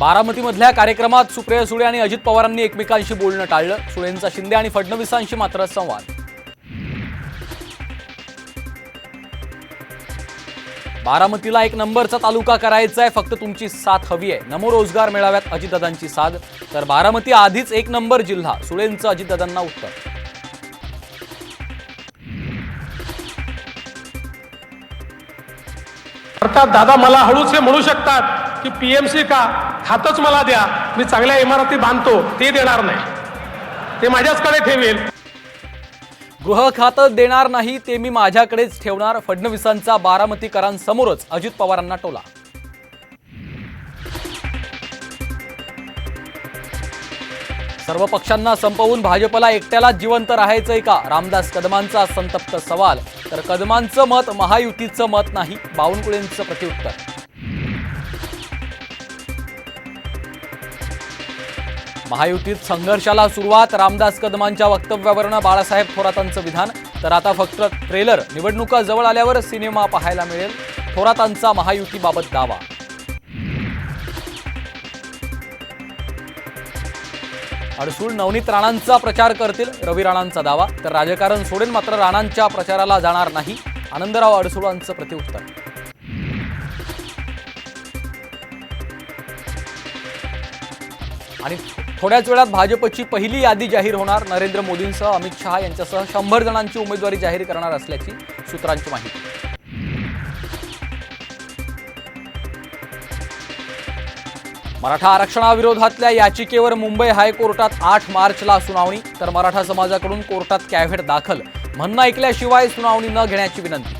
बारामतीमधल्या कार्यक्रमात सुप्रिया सुळे आणि अजित पवारांनी एकमेकांशी बोलणं टाळलं. सुळेंचा शिंदे आणि फडणवीसांशी मात्र संवाद. बारामतीला एक नंबरचा तालुका करायचा आहे फक्त तुमची साथ हवी आहे. नमो रोजगार मेळाव्यात अजितदादांची साथ. तर बारामती आधीच एक नंबर जिल्हा. सुळेंचं अजितदादांना उत्तर. अर्थात दादा मला हळूच हे म्हणू शकतात की पीएमसी का? खातच मला द्या. मी चांगल्या इमारती बांधतो ते देणार नाही. ते माझ्याचकडे ठेवेल. गृह खातं देणार नाही ते मी माझ्याकडेच ठेवणार फडणवीसांचा बारामतीकरांसमोरच अजित पवारांना टोला. सर्व पक्षांना संपवून भाजपला एकट्याला जिवंत राहायचंय का? रामदास कदमांचा संतप्त सवाल. तर कदमांचं मत महायुतीचं मत नाही बावनकुळेंचं प्रत्युत्तर. महायुतीत संघर्षाला सुरुवात रामदास कदमांच्या वक्तव्यावरनं बाळासाहेब थोरातांचं विधान. तर आता फक्त ट्रेलर निवडणुका जवळ आल्यावर सिनेमा पाहायला मिळेल. थोरातांचा महायुतीबाबत दावा. अडसूळ नवनीत राणांचा प्रचार करतील रवी राणांचा दावा. तर राजकारण सोडेल मात्र राणांच्या प्रचाराला जाणार नाही. आनंदराव अडसुळांचं प्रतिउत्तर आणि थोड्याच वेळात भाजपची पहिली यादी जाहीर होणार. नरेंद्र मोदींसह अमित शहा यांच्यासह शंभर जणांची उमेदवारी जाहीर करणार असल्याची सूत्रांची माहिती. मराठा आरक्षणाविरोधातल्या याचिकेवर मुंबई हायकोर्टात आठ मार्चला सुनावणी तर मराठा समाजाकडून कोर्टात कॅव्हेट दाखल. म्हणणं ऐकल्याशिवाय सुनावणी न घेण्याची विनंती.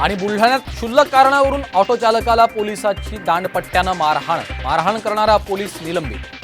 आणि बुलढाण्यात क्षुल्लक कारणावरून ऑटो चालकाला पोलिसाची दांडपट्ट्यानं मारहाण. मारहाण करणारा पोलीस निलंबित.